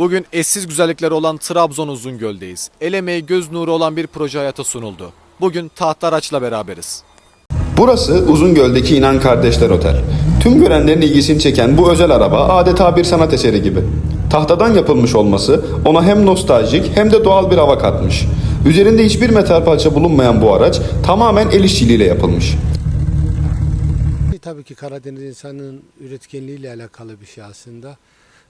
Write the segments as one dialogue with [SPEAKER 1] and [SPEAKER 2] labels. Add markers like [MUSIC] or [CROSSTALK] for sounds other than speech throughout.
[SPEAKER 1] Bugün eşsiz güzellikleri olan Trabzon Uzungöl'deyiz. El emeği göz nuru olan bir proje hayata sunuldu. Bugün Tahtaraç'la beraberiz.
[SPEAKER 2] Burası Uzungöl'deki İnan Kardeşler Otel. Tüm görenlerin ilgisini çeken bu özel araba adeta bir sanat eseri gibi. Tahtadan yapılmış olması ona hem nostaljik hem de doğal bir hava katmış. Üzerinde hiçbir metal parça bulunmayan bu araç tamamen el işçiliğiyle yapılmış.
[SPEAKER 3] Tabii ki Karadeniz insanının üretkenliğiyle alakalı bir şey aslında.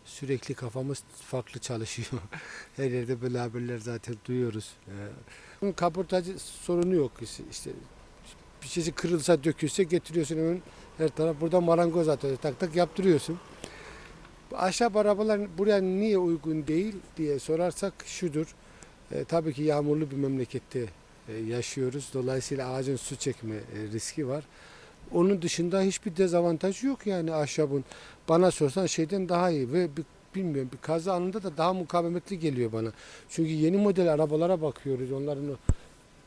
[SPEAKER 3] Sürekli kafamız farklı çalışıyor. [LAUGHS] Her yerde böyle haberler zaten duyuyoruz. Ee, kaportacı sorunu yok. İşte- İşte bir şey kırılsa dökülse getiriyorsun hemen her taraf. Burada marangoz atıyor. Tak tak yaptırıyorsun. Ahşap arabalar buraya niye uygun değil diye sorarsak şudur. E, tabii ki yağmurlu bir memlekette e, yaşıyoruz. Dolayısıyla ağacın su çekme e, riski var. Onun dışında hiçbir dezavantajı yok yani ahşabın. Bana sorsan şeyden daha iyi ve bir, bilmiyorum bir kaza anında da daha mukavemetli geliyor bana. Çünkü yeni model arabalara bakıyoruz. Onların o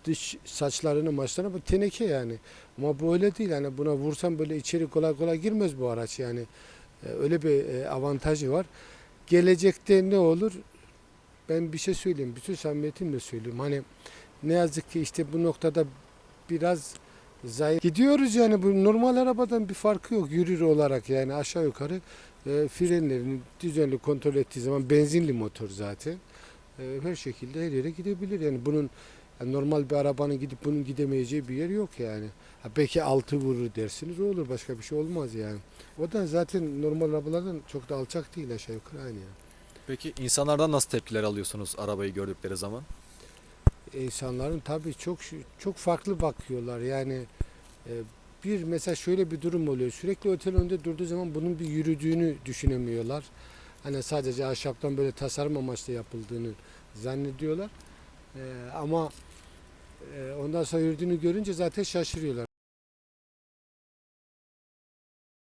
[SPEAKER 3] dış saçlarını maçlarını bu teneke yani. Ama bu öyle değil yani buna vursam böyle içeri kolay kolay girmez bu araç yani. E, öyle bir e, avantajı var. Gelecekte ne olur? Ben bir şey söyleyeyim. Bütün samimiyetimle söyleyeyim. Hani ne yazık ki işte bu noktada biraz zayıf. Gidiyoruz yani bu normal arabadan bir farkı yok yürür olarak yani aşağı yukarı e, frenlerini düzenli kontrol ettiği zaman benzinli motor zaten e, her şekilde her yere gidebilir yani bunun yani normal bir arabanın gidip bunun gidemeyeceği bir yer yok yani. Ha, belki altı vurur dersiniz o olur başka bir şey olmaz yani. O da zaten normal arabalardan çok da alçak değil aşağı yukarı aynı yani.
[SPEAKER 1] Peki insanlardan nasıl tepkiler alıyorsunuz arabayı gördükleri zaman?
[SPEAKER 3] İnsanların tabii çok çok farklı bakıyorlar. Yani e, bir mesela şöyle bir durum oluyor. Sürekli otel önünde durduğu zaman bunun bir yürüdüğünü düşünemiyorlar. Hani sadece ahşaptan böyle tasarım amaçlı yapıldığını zannediyorlar. E, ama e, ondan sonra yürüdüğünü görünce zaten şaşırıyorlar.